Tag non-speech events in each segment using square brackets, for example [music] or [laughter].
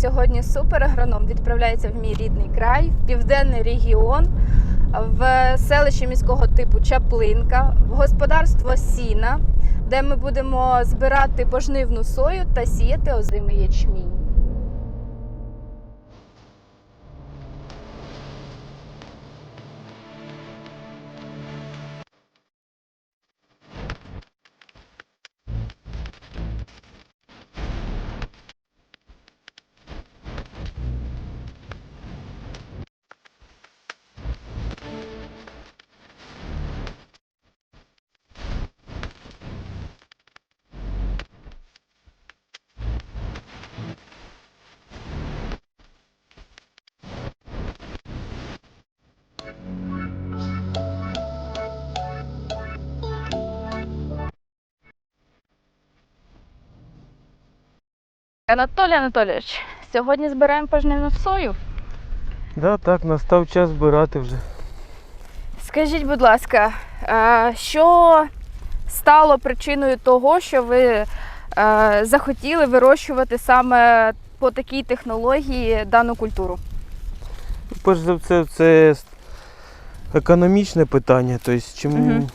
Сьогодні суперагроном відправляється в мій рідний край, в південний регіон, в селище міського типу Чаплинка, в господарство Сіна, де ми будемо збирати пожнивну сою та сіяти озимий ячмінь. Анатолій Анатолійович, сьогодні збираємо пожнивну сою. Да, так, настав час збирати вже. Скажіть, будь ласка, що стало причиною того, що ви захотіли вирощувати саме по такій технології дану культуру? Перш за все, це економічне питання. Тобто, чому Мгм.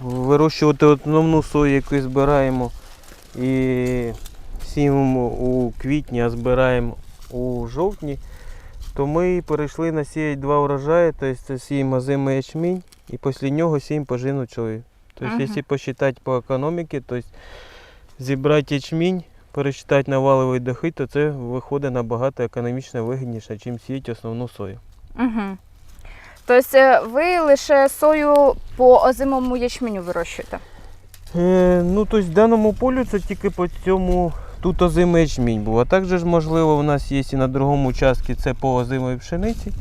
вирощувати основну сою, яку збираємо і сіємо у квітні, а збираємо у жовтні, то ми перейшли на сіяти два урожаї, тобто це сіємо озимий ячмінь і після нього сіємо пожину сою. Тобто, Мгм. якщо посчитати по економіці, то зібрати ячмінь, пересчитати на валовий дохід, то це виходить набагато економічно вигідніше, ніж сіяти основну сою. Угу. Тобто е, ви лише сою по озимому ячменю вирощуєте? Е, ну, тобто в даному полю це тільки по цьому тут озимий ячмінь був. А також можливо, у нас є і на другому участку це по озимої пшениці.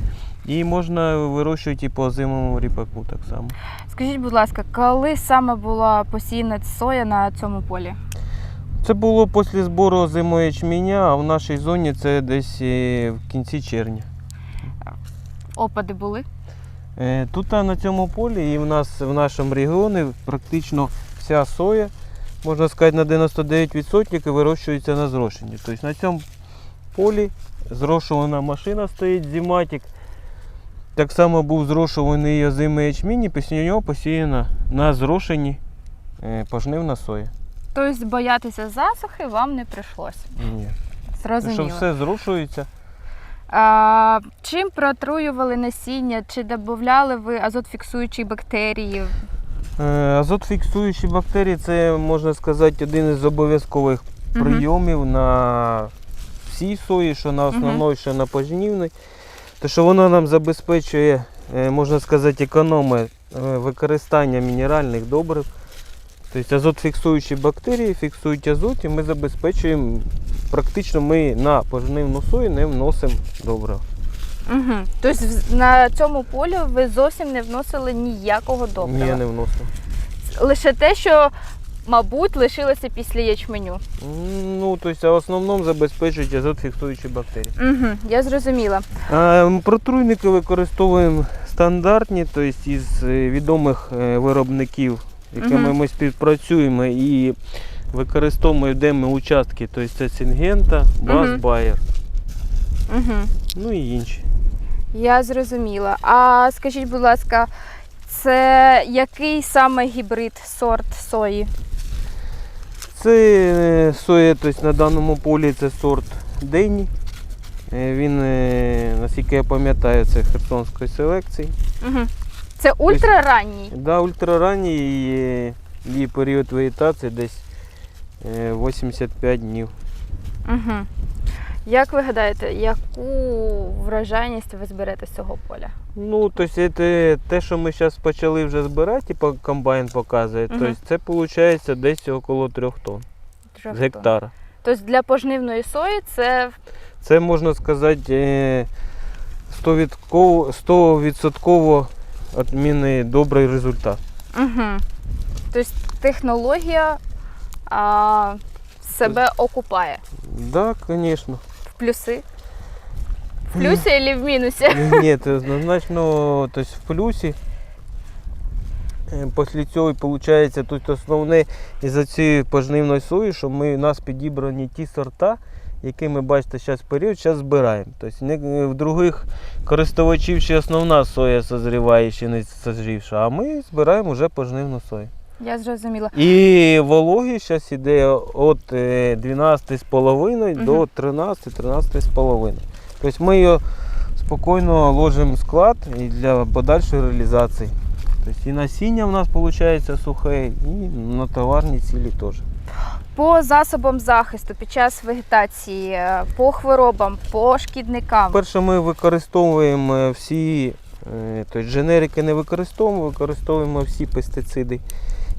І можна вирощувати і по озимому ріпаку так само. Скажіть, будь ласка, коли саме була посіяна соя на цьому полі? Це було після збору озимої ячменя, а в нашій зоні це десь е, в кінці червня. Опади були? Е, Тут на цьому полі і в нас в нашому регіоні практично вся соя, можна сказати, на 99% вирощується на зрошенні. Тобто на цьому полі зрошувана машина стоїть, зіматик. Так само був зрошуваний озимий ячмінь, і після нього посіяна на зрошенні е, пожнивна соя. Тобто боятися засухи вам не прийшлося. Ні. Що все зрошується. А, чим протруювали насіння? Чи додавали ви азотфіксуючі бактерії? Е, Азотфіксуючі бактерії це, можна сказати, один із обов'язкових Мгм. прийомів на всій сої, що на основної, що на пожнівній. То що воно нам забезпечує, е, можна сказати, економи е, використання мінеральних добрив. Тобто азотфіксуючі бактерії фіксують азот і ми забезпечуємо, практично ми на пожнивну сою не вносимо добрив. Угу. Тобто на цьому полі ви зовсім не вносили ніякого Ні, добрива? не вносимо. Лише те, що, мабуть, лишилося після ячменю. Ну, тобто, в основному забезпечують азотфіксуючі бактерії. Угу, я зрозуміла. А, Протруйники використовуємо стандартні, тобто із е, відомих е, виробників, якими Мгм. ми співпрацюємо і використовуємо де ми участки, тобто це Сінгента, Бас, Мгм. Байер, Угу. ну і інші. Я зрозуміла. А скажіть, будь ласка, це який саме гібрид сорт сої? Це е, соя тобто, на даному полі це сорт Дені. Е, Він, е, наскільки я пам'ятаю, це херсонської селекції. Угу. Це ультраранній. Да, ультраранній і її період вегетації десь е, 85 днів. Угу. Як ви гадаєте, яку врожайність ви зберете з цього поля? Ну, тобто це те, що ми зараз почали вже збирати, по комбайн показує, Мгм. тобто це виходить десь около 3 тонн Трьох з гектара. Тобто для пожнивної сої це Це можна сказати е, 100%, 100% відмінний добрий результат. угу. тобто технологія а, себе окупає. Так, да, звісно. В плюси? В плюсі або в мінусі? Ні, це однозначно тобто, в плюсі. Е, Після цього виходить тут основне із-за цієї пожнивної сої, що ми, у нас підібрані ті сорта, який ми бачите зараз період, зараз збираємо. Тобто не- в других користувачів ще основна соя созріває, ще не созрівша, а ми збираємо вже пожнивну сою. Я зрозуміла. І вологі зараз йде від е, 12,5 Мгм. до 13-13,5. Тобто ми його спокійно ложимо в склад і для подальшої реалізації. Тобто і насіння в нас виходить сухе, і на товарні цілі теж. По засобам захисту під час вегетації, е, по хворобам, по шкідникам. Перше, ми використовуємо е, всі, е, тобто дженерики не використовуємо, використовуємо всі пестициди,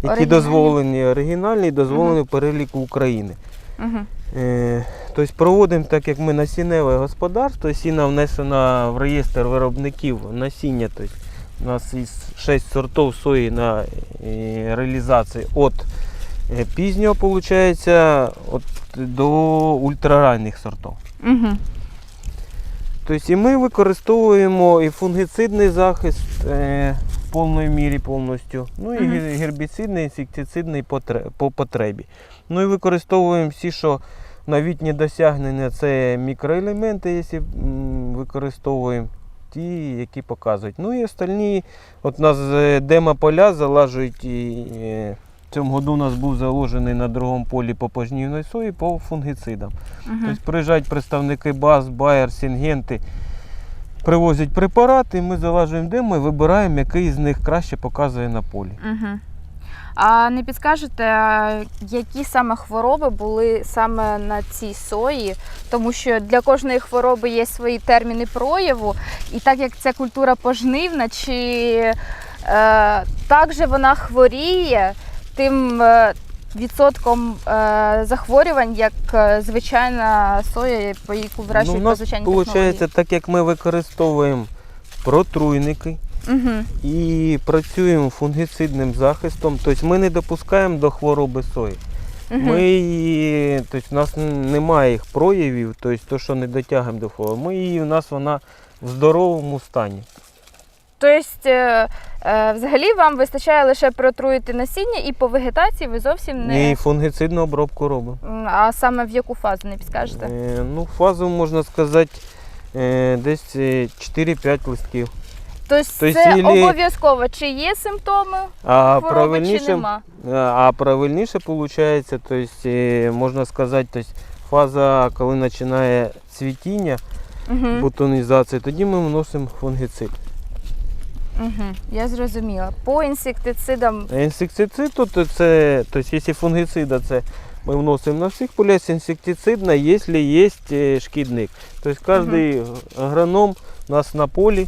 які Оригінальні? дозволені оригінальні і дозволені в переліку України. Угу. Е, Тобто проводимо так, як ми насінневе господарство, сіна внесена в реєстр виробників насіння. Тобто у нас із 6 сортів сої на е, реалізації від е, пізнього виходить, от, до ультраранніх сортів. Угу. Тобто і ми використовуємо і фунгіцидний захист е, в повній мірі повністю, ну і Мгм. ге- гербіцидний, інсектицидний по потребі. Ну і використовуємо всі, що новітні досягнення, це мікроелементи, якщо використовуємо. Ті, які показують. Ну і остальні, от у нас е, демо-поля залажують. І, е, в цьому году у нас був заложений на другому полі по пожнівної сої по фунгіцидам. Угу. Тобто приїжджають представники БАЗ, Байер, Сінгенти, привозять препарати, ми залажуємо демо і вибираємо, який з них краще показує на полі. Угу. А не підскажете, які саме хвороби були саме на цій сої? Тому що для кожної хвороби є свої терміни прояву, і так як це культура пожнивна, чи е, так же вона хворіє тим е, відсотком е, захворювань, як е, звичайна соя, по яку ну, вирощують у по нас звичайній виходить, так як ми використовуємо протруйники Угу. і працюємо фунгіцидним захистом, тобто ми не допускаємо до хвороби сої. Ми її, тобто у нас немає їх проявів, тобто то, що не дотягуємо до хвороби. Ми її, у нас вона в здоровому стані. Тобто, е, взагалі вам вистачає лише протруїти насіння, і по вегетації ви зовсім не. І фунгіцидну обробку робимо. А саме в яку фазу не підскажете? Е, ну, фазу можна сказати е, десь е, 4-5 листків. Тобто тобто це ілі- обов'язково, чи є симптоми А хвороби, чи нема? а- правильніше виходить, тобто, е, можна сказати, тобто, фаза, коли починає цвітіння, Угу. бутонізація, тоді ми вносимо фунгіцид. Угу. Я зрозуміла. По інсектицидам інсектицид, то це, тобто, якщо фунгіцида, це ми вносимо на всіх полях, інсектицидна, якщо є е, шкідник. Тобто кожен агроном у нас на полі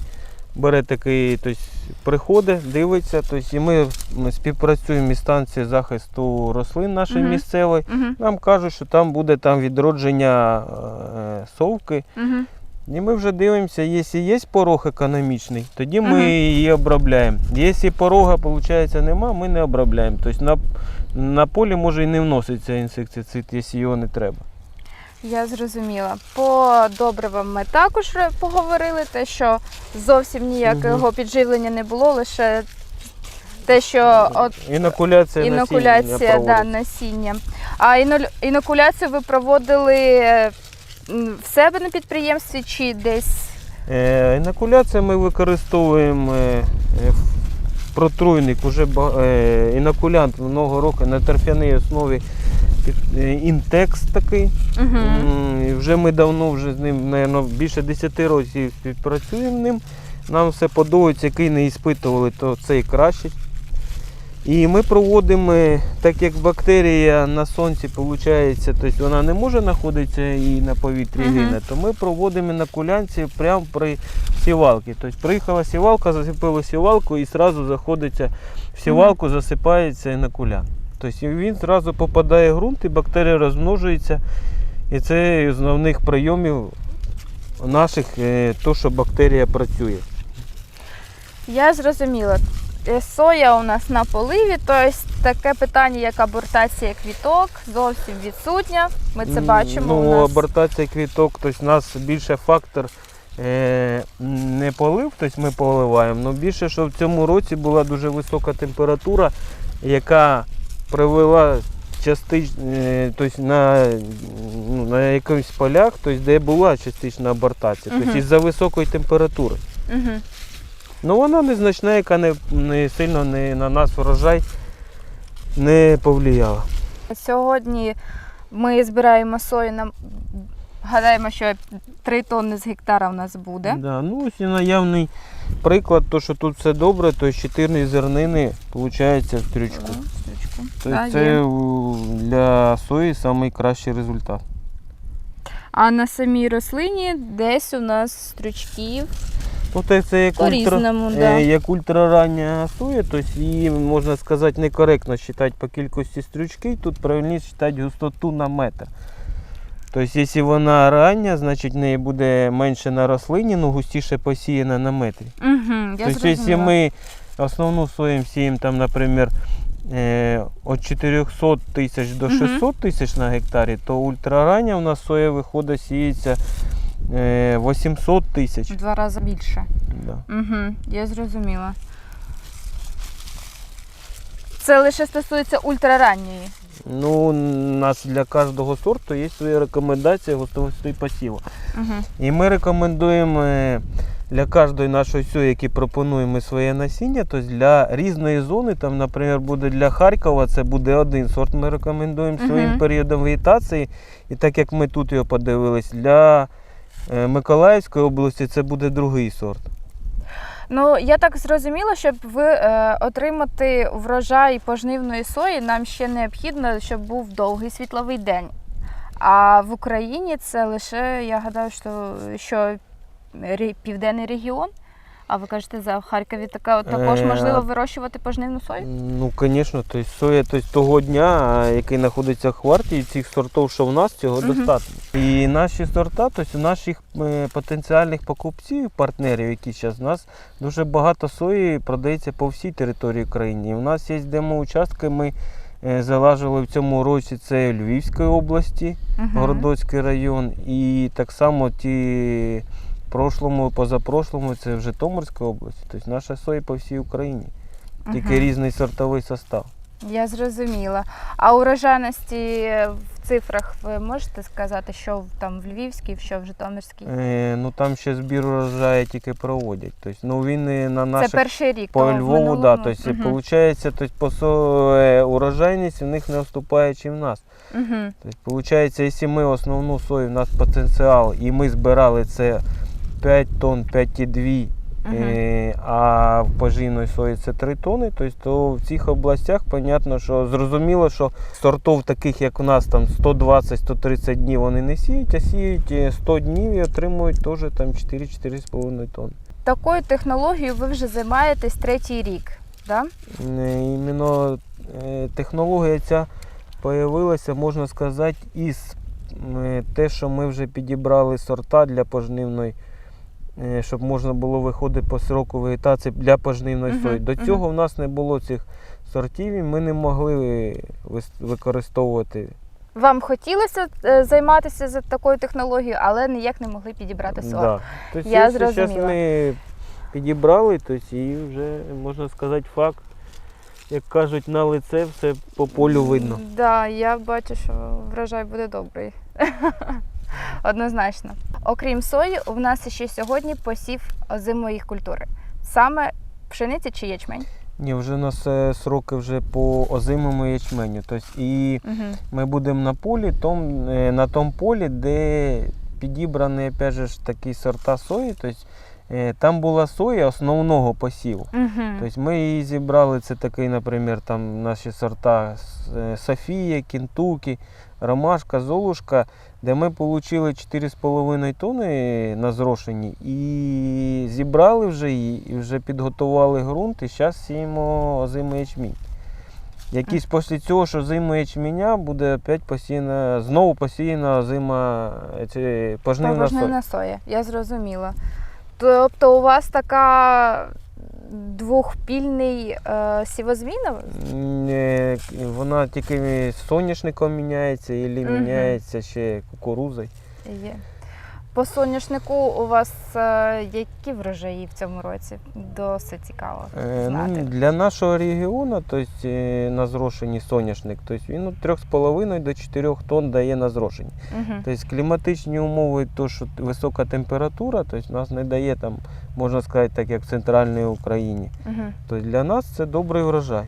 бере такий, тобто, приходить, дивиться, тобто, і ми співпрацюємо із станцією захисту рослин нашої Мгм. місцевої. угу. Нам кажуть, що там буде там відродження е, совки. Угу. І ми вже дивимося, якщо є порог економічний, тоді ми Мгм. її обробляємо. Якщо порога, виходить, нема, ми не обробляємо. Тобто на, на полі може і не вноситься інсектицид, якщо його не треба. Я зрозуміла. По добривам ми також поговорили, те, що зовсім ніякого підживлення не було, лише те, що от Інокуляція, інокуляція насіння да, насіння. А іно- інокуляцію ви проводили е, в себе на підприємстві чи десь? Е, інокуляція ми використовуємо е, е, протруйник, уже е, інокулянт много років на торфяній основі е, інтекс такий. Угу. Вже ми давно вже з ним, наверно, більше 10 років співпрацюємо ним. Нам все подобається, який не іспитували, то цей краще. І ми проводимо, так як бактерія на сонці виходить, тобто вона не може знаходитися і на повітрі Мгм. гине, то ми проводимо інокуляцію прямо при сівалці. Тобто приїхала сівалка, засипила сівалку і одразу заходиться в сівалку, засипається інокулянт. Тобто він одразу попадає в ґрунт і бактерія розмножується. І це з основних прийомів наших, е, то, що бактерія працює. Я зрозуміла. Е, Соя у нас на поливі, тобто таке питання, як абортація квіток, зовсім відсутня. Ми це бачимо. Ну, у нас. абортація квіток, тобто у нас більше фактор е, не полив, тобто ми поливаємо, але більше, що в цьому році була дуже висока температура, яка привела частич, тобто на, ну, на якихось полях, тобто, де була частична абортація, тобто із-за високої температури. Угу. Ну вона незначна, яка не, не сильно не, на нас урожай не повлияла. Сьогодні ми збираємо сою. Нам гадаємо, що 3 тонни з гектара у нас буде. Да, ну ось і наявний приклад, то що тут все добре, то 4 зернини виходить в стрючку. О, стрічку. Тобто Да, це є. для сої найкращий результат. А на самій рослині десь у нас стрючків Ну, це як ультра, е, Да. як ультрарання соя, тобто її, можна сказати, некоректно вважати по кількості стрючків, тут правильніше вважати густоту на метр. Тобто, якщо вона рання, значить в неї буде менше на рослині, ну густіше посіяна на метрі. Угу, я Тобто, якщо ми основну сою сіємо, там, наприклад, е, від 400 тисяч до 600 тисяч на гектарі, то ультрарання у нас соя виходить сіється е, 800 тисяч. В два рази більше. Да. Угу, я зрозуміла. Це лише стосується ультраранньої. Ну, у нас для кожного сорту є свої рекомендації густовості посіву. Угу. І ми рекомендуємо е, для кожної нашої сої, які пропонуємо своє насіння, тобто для різної зони, там, наприклад, буде для Харкова, це буде один сорт. Ми рекомендуємо своїм Мгм. періодом вегетації. І так як ми тут його подивились, для е, Миколаївської області це буде другий сорт. Ну, я так зрозуміла, щоб ви е, отримати врожай пожнивної сої, нам ще необхідно, щоб був довгий світловий день. А в Україні це лише, я гадаю, що, що південний регіон. А ви кажете, за в Харкові така, також Е, можливо вирощувати пожнивну сою? Ну, звісно, тобто соя тобто, того дня, який знаходиться в хварті, цих сортів, що в нас, цього достатньо. І наші сорта, тобто наших е, потенціальних покупців, партнерів, які зараз у нас дуже багато сої продається по всій території країни. І у нас є демо-участки, ми е, залажили в цьому році це Львівської області. Городоцький район, і так само ті в прошлому, позапрошлому це в Житомирській області. Тобто наша соя по всій Україні. Тільки Мгм. різний сортовий состав. Я зрозуміла. А урожайності в цифрах ви можете сказати, що в- там в Львівській, що в Житомирській? Е, ну там ще збір урожаю тільки проводять. Тобто, ну він і на Це перший рік. по в Львову, да, тобто, получається, тобто, по со, е, урожайність у них не вступає, чим в нас. Тобто, получається, якщо ми основну сою, у нас потенціал, і ми збирали це 5 тонн, 5,2 Мгм. Е, а в поживної сої це 3 тони. Тобто, то в цих областях, понятно, що зрозуміло, що сортов таких, як у нас, там 120-130 днів вони не сіють, а сіють е, 100 днів і отримують теж там 4-4,5 тонни. Такою технологією ви вже займаєтесь третій рік. Да? Е, Іменно е, технологія ця появилася, можна сказати, із е, те, що ми вже підібрали сорта для пожнивної, е, щоб можна було виходити по сроку вегетації для пожнивної сої. До цього в нас не було цих сортів, і ми не могли використовувати. Вам хотілося е, займатися за такою технологією, але ніяк не могли підібрати сорт. Да. Тобто, Я якщо зараз ми підібрали, то і вже можна сказати факт. Як кажуть, на лице все по полю видно. Так, да, я бачу, що врожай буде добрий. [laughs] [laughs] Однозначно. Окрім сої, у нас ще сьогодні посів озимої культури. Саме пшениці чи ячмень. Ні, вже у нас е, сроки вже по озимому ячменю. Тобто, і Угу. ми будемо на полі, том, е, на тому полі, де підібрані опять же, такі сорта сої. Тобто, там була соя основного посіву. Угу. Тобто ми її зібрали, це такий, наприклад, там наші сорта Софія, Кентукі, Ромашка, Золушка, де ми отримали 4,5 тонни на зрошенні і зібрали вже її, і вже підготували ґрунт, і зараз сіємо озимий ячмінь. Якийсь після цього, що зиму ячменя буде опять посіяна, знову посіяна озима це, пожнивна соя. Пожнивна соя, я зрозуміла. Тобто у вас така двохпільний е, сівозміна? Е, Вона тільки соняшником міняється, і міняється ще кукурузою. Є. По соняшнику у вас е, які врожаї в цьому році? Досить цікаво Е, знати. Ну, для нашого регіону, тобто на зрошенні соняшник, тобто він від 3,5 до 4 тонн дає на зрошенні. Угу. Тобто кліматичні умови, то, що висока температура, тобто нас не дає там, можна сказати, так як в центральній Україні. Угу. Тобто для нас це добрий врожай.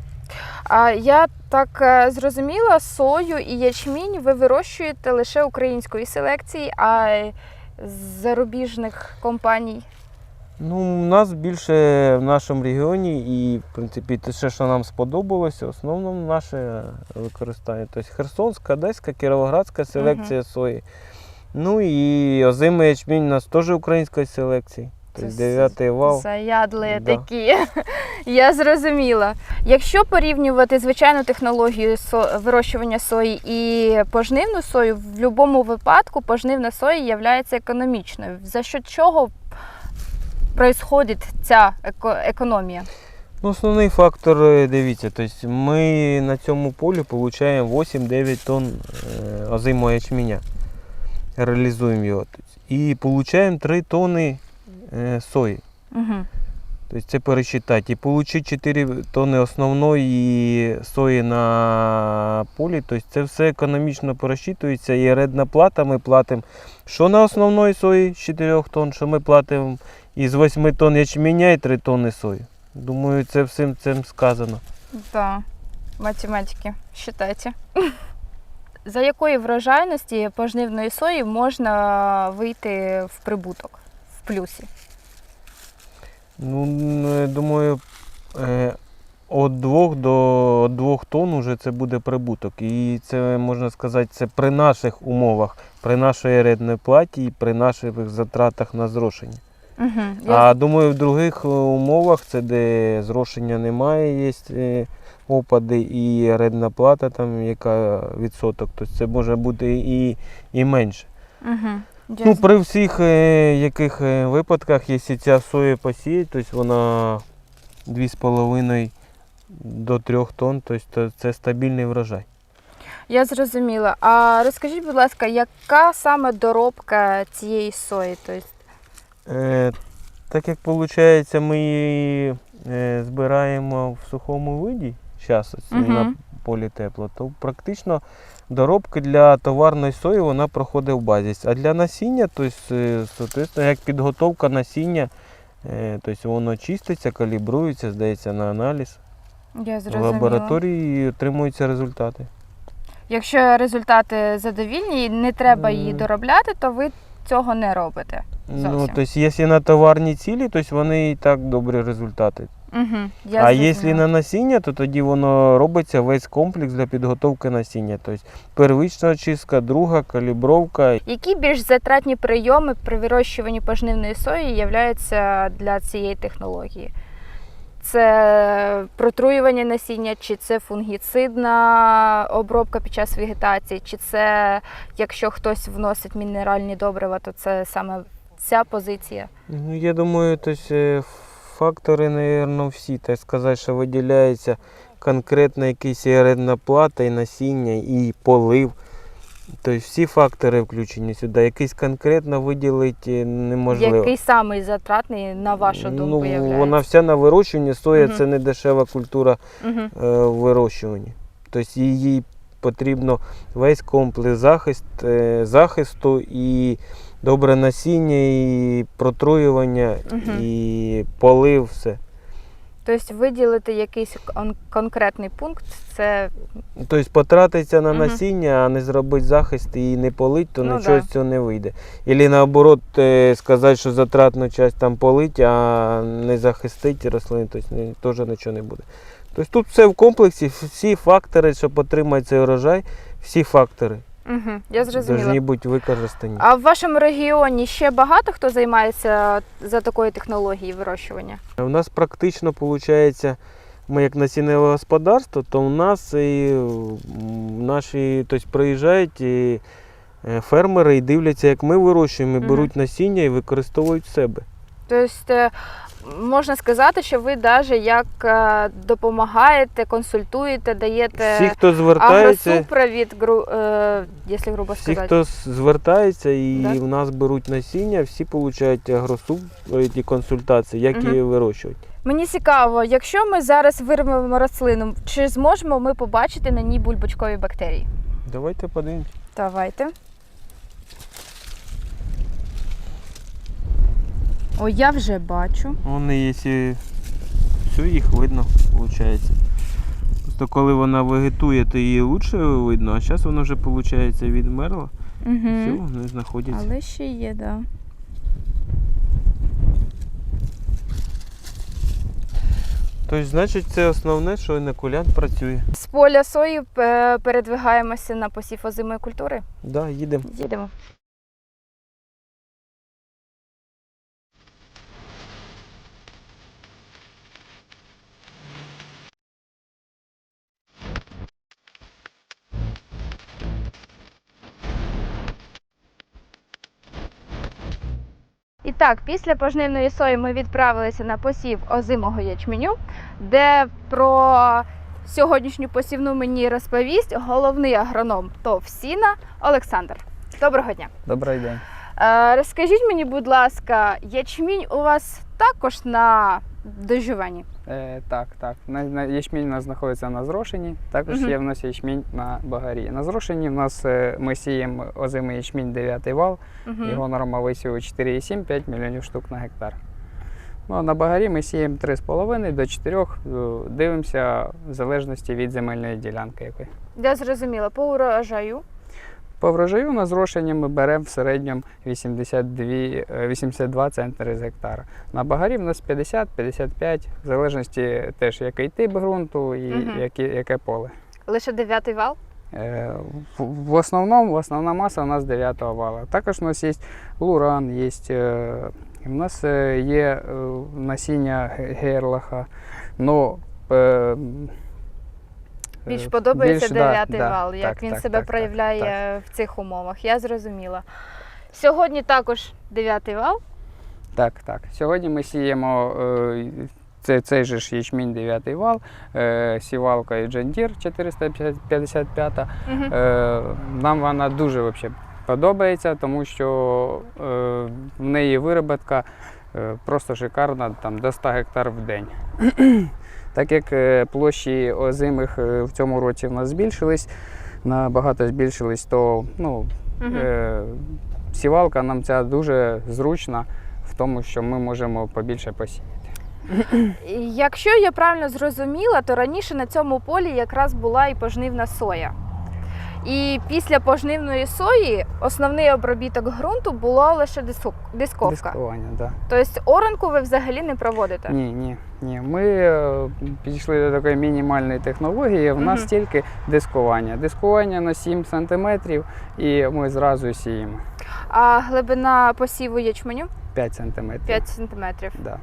А я так зрозуміла, сою і ячмінь ви вирощуєте лише української селекції, а зарубіжних компаній. Ну, у нас більше в нашому регіоні і, в принципі, те, що нам сподобалося, в основному наше використання. Тобто Херсонська, Одеська, Кіровоградська селекція сої. Ну і озимий ячмінь у нас теж української селекції. Тобто дев'ятий вал. Заядлі Да. такі. [laughs] Я зрозуміла. Якщо порівнювати звичайну технологію вирощування сої і пожнивну сою, в будь-якому випадку пожнивна соя є економічною. За що чого відбувається ця еко- економія? Ну, основний фактор, е, дивіться, тобто ми на цьому полі отримуємо 8-9 тонн е, озимого ячменя. Реалізуємо його. І отримуємо 3 тонни е, сої. Угу. Тобто це пересчитати. І отримати 4 тонни основної сої на полі. Тобто це все економічно пересчитується. І редна плата ми платимо що на основної сої з 4 тонн, що ми платимо із 8 тонн ячменя і 3 тонни сої. Думаю, це всім цим сказано. Так, математики, считайте. За якої врожайності пожнивної сої можна вийти в прибуток, плюсі? Ну, н- думаю, е, від 2 до 2 тонн уже це буде прибуток. І це можна сказати, це при наших умовах, при нашій рідній платі і при наших затратах на зрошення. Угу. А думаю, в других е, умовах, це де зрошення немає, є е, опади і рідна плата, там яка відсоток, то це може бути і, і менше. Угу. Ну, при всіх е, яких е, випадках, якщо ця соя посіять, то вона 2,5 до 3 тонн, тобто це стабільний врожай. Я зрозуміла. А розкажіть, будь ласка, яка саме доробка цієї сої? Тобто, Е, так як виходить, ми її е, збираємо в сухому виді, зараз Мгм. на полі тепло, то практично доробка для товарної сої вона проходить в базі. А для насіння, то есть, соответственно, як підготовка насіння, то есть воно чиститься, калібрується, здається на аналіз. я В лабораторії отримуються результати. Якщо результати задовільні і не треба її Е. доробляти, то ви цього не робите. Ну, тобто, якщо на товарні цілі, то вони і так добрі результати. Угу. Я а якщо на насіння, то тоді воно робиться весь комплекс для підготовки насіння. Тобто первична очистка, друга калібровка. Які більш затратні прийоми при вирощуванні пожнивної сої являються для цієї технології? Це протруювання насіння, чи це фунгіцидна обробка під час вегетації, чи це якщо хтось вносить мінеральні добрива, то це саме ця позиція. Ну, я думаю, то есть, е, фактори, мабуть, всі, так сказати, що виділяється конкретно якийсь і рідна плата, і насіння, і полив. Тобто всі фактори включені сюди. Якийсь конкретно виділити неможливо. Який самий затратний, на вашу думку, ну, являється? вона вся на вирощуванні, соя Мгм. це не дешева культура Угу. е, в вирощуванні. Тобто їй потрібно весь комплекс захист, е, захисту і добре насіння, і протруювання, Мгм. і полив, все. Тобто виділити якийсь кон- конкретний пункт, це Тобто потратиться на Мгм. насіння, а не зробити захист і не полить, то Ну нічого да. з цього не вийде. Або наоборот е, сказати, що затратну часть там полить, а не захистити рослини, тобто не- теж нічого не буде. Тобто тут все в комплексі, всі фактори, щоб отримати цей урожай, всі фактори угу. я зрозуміла. бути використані. А в вашому регіоні ще багато хто займається за такою технологією вирощування? У нас практично виходить, ми як насінневе господарство, то у нас і наші тобто, приїжджають і е, фермери і дивляться, як ми вирощуємо, і беруть насіння і використовують в себе. Тобто, можна сказати, що ви навіть як е, допомагаєте, консультуєте, даєте Всі, хто звертається, агросупровід, гру, е, якщо грубо всі, сказати. хто звертається і Да. в нас беруть насіння, всі отримують агросупровід і консультації, як Мгм. її вирощувати. Мені цікаво, якщо ми зараз вирвемо рослину, чи зможемо ми побачити на ній бульбочкові бактерії? Давайте подивимось. Давайте. О, я вже бачу. Вони, якщо все, їх видно, виходить. Просто коли вона вегетує, то її краще видно, а зараз вона вже, виходить, відмерла. Все, Угу. вони знаходяться. Але ще є, так. Да. Тобто, значить, це основне, що інокулянт працює. З поля сої е, передвигаємося на посів озимої культури. Так, да, їдемо. Їдемо. І так, після пожнивної сої ми відправилися на посів озимого ячменю, де про сьогоднішню посівну мені розповість головний агроном ТОВ Сіна Олександр. Доброго дня. Добрий день. Е, Розкажіть мені, будь ласка, ячмінь у вас також на доживанні? Е, так, так. На, на, ячмінь у нас знаходиться на зрошенні. Також є в нас ячмінь на багарі. На зрошенні в нас е, ми сіємо озимий ячмінь 9 вал. Угу. Його норма висіву 4,7-5 мільйонів штук на гектар. Ну, а на багарі ми сіємо 3,5 до 4, е, дивимося в залежності від земельної ділянки. Якої. Я зрозуміла, по урожаю. По врожаю на зрошення ми беремо в середньому 82, е, 82 центри з гектара. На багарі в нас 50-55, в залежності теж який тип ґрунту і Мгм. які, яке поле. Лише дев'ятий вал. Е, В, в основному основна маса у нас 9 вала. Також у нас є луран, є, е, у нас е, є е, насіння герлаха. Но, е, Більш е, подобається більш, дев'ятий да, вал, як так, він так, себе так, так, проявляє в цих умовах. Я зрозуміла. Сьогодні також дев'ятий вал. Так, так. Сьогодні ми сіємо е, цей, цей же ж ячмінь 9 вал, е, сівалкою John Deere 455. Угу. Е, нам вона дуже вообще подобається, тому що е, в неї вироботка е, просто шикарна, там до 100 гектар в день. Так як е, площі озимих е, в цьому році в нас збільшились, набагато збільшились, то ну, Е, сівалка нам ця дуже зручна в тому, що ми можемо побільше посіяти. Якщо я правильно зрозуміла, то раніше на цьому полі якраз була і пожнивна соя. І після пожнивної сої основний обробіток ґрунту було лише дисок- дисковка. Дискування, да. Тобто оранку ви взагалі не проводите. Ні, ні, ні. Ми е, підійшли до такої мінімальної технології. В нас Мгм. тільки дискування. Дискування на 7 см і ми зразу сіємо А глибина посіву ячменю 5 см. 5 сантиметрів. Да.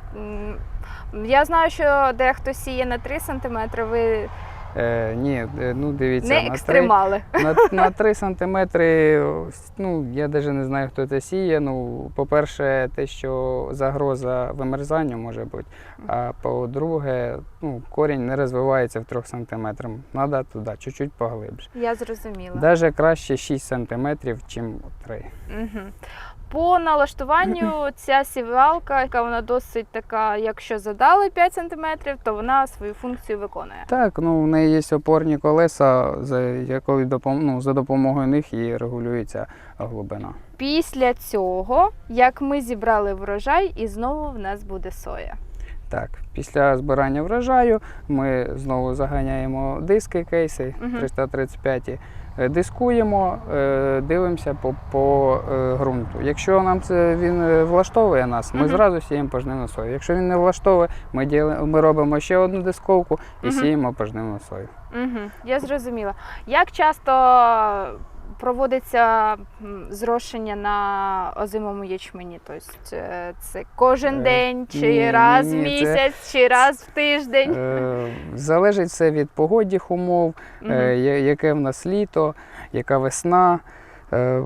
Я знаю, що дехто сіє на 3 сантиметри, ви Е, ні, е, ну дивіться, не на 3, екстремали. на, на 3 сантиметри, ну я навіть не знаю, хто це сіє. Ну, по-перше, те, що загроза вимерзанню може бути. А по-друге, ну, корінь не розвивається в 3 сантиметрах. Треба туди, чуть-чуть поглибше. Я зрозуміла. Навіть краще 6 сантиметрів, ніж 3. Угу. По налаштуванню [laughs] ця сівалка, яка вона досить така, якщо задали 5 см, то вона свою функцію виконує. Так, ну в неї є опорні колеса, за якою допом... ну, за допомогою них і регулюється глибина. Після цього, як ми зібрали врожай, і знову в нас буде соя. Так, після збирання врожаю ми знову заганяємо диски кейси Мгм. 335, е, дискуємо, е, дивимося по, по е, ґрунту. Якщо нам це він е, влаштовує нас, ми Мгм. зразу сіємо пожнивну сою. Якщо він не влаштовує, ми, діли, ми робимо ще одну дисковку і Мгм. сіємо пожнивну сою. Угу. Я зрозуміла. Як часто проводиться зрошення на озимому ячмені? Тобто е, це кожен Е, день, чи ні, раз в ні, це- місяць, чи раз в тиждень? Е, залежить все від погодних умов, е, яке в нас літо, яка весна.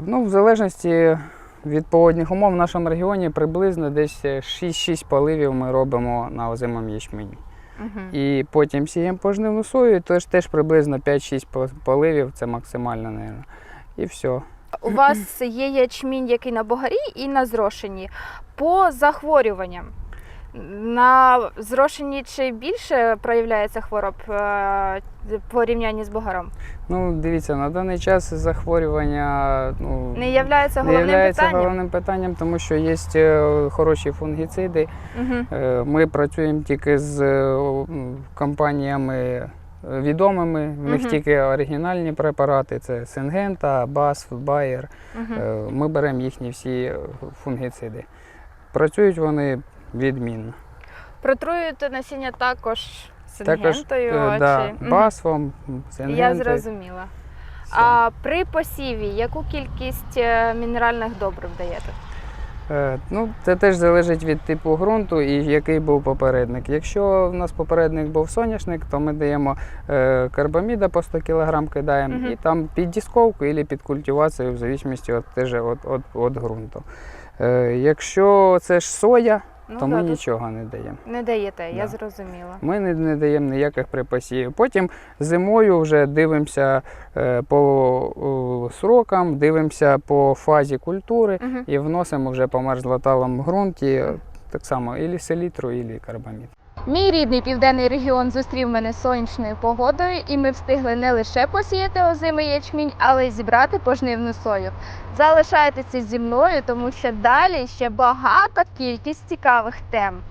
Ну, в залежності від погодних умов в нашому регіоні приблизно десь 6-6 поливів ми робимо на озимому ячмені. Угу. І потім сіємо пожнивну сою, тож теж приблизно 5-6 по- поливів, це максимально, мабуть. І все. У вас є ячмінь, який на богарі і на зрошенні. По захворюванням. На зрошенні чи більше проявляється хвороб е, порівнянні з богаром? Ну, дивіться, на даний час захворювання ну, Не являється не головним являється питанням. головним питанням, тому що є е, хороші фунгіциди. Угу. Ми працюємо тільки з компаніями відомими. В них Мгм. тільки оригінальні препарати це Сингента, Bayer. Угу. Е, Ми беремо їхні всі е, фунгіциди. Працюють вони відмінно. Протруюєте насіння також Також сингентою? е, да, чи... Мгм. басфом, Я сингентою. зрозуміла. Все. А при посіві яку кількість е, мінеральних добрив даєте? Е, Ну, це теж залежить від типу ґрунту і який був попередник. Якщо в нас попередник був соняшник, то ми даємо е, карбаміда по 100 кг кидаємо угу. і там під дісковку або під культивацію, в залежності від, теж від, від, від ґрунту. Е, якщо це ж соя, Ну, то да, ми тут нічого не даємо. не даєте, я Да. зрозуміла. Ми не, не даємо ніяких припасів. Потім зимою вже дивимося е, по е, срокам, дивимося по фазі культури Угу. і вносимо вже по мерзлоталому ґрунті е, так само і селітру, і карбамід. Мій рідний південний регіон зустрів мене сонячною погодою, і ми встигли не лише посіяти озимий ячмінь, але й зібрати пожнивну сою. Залишайтеся зі мною, тому що далі ще багата кількість цікавих тем.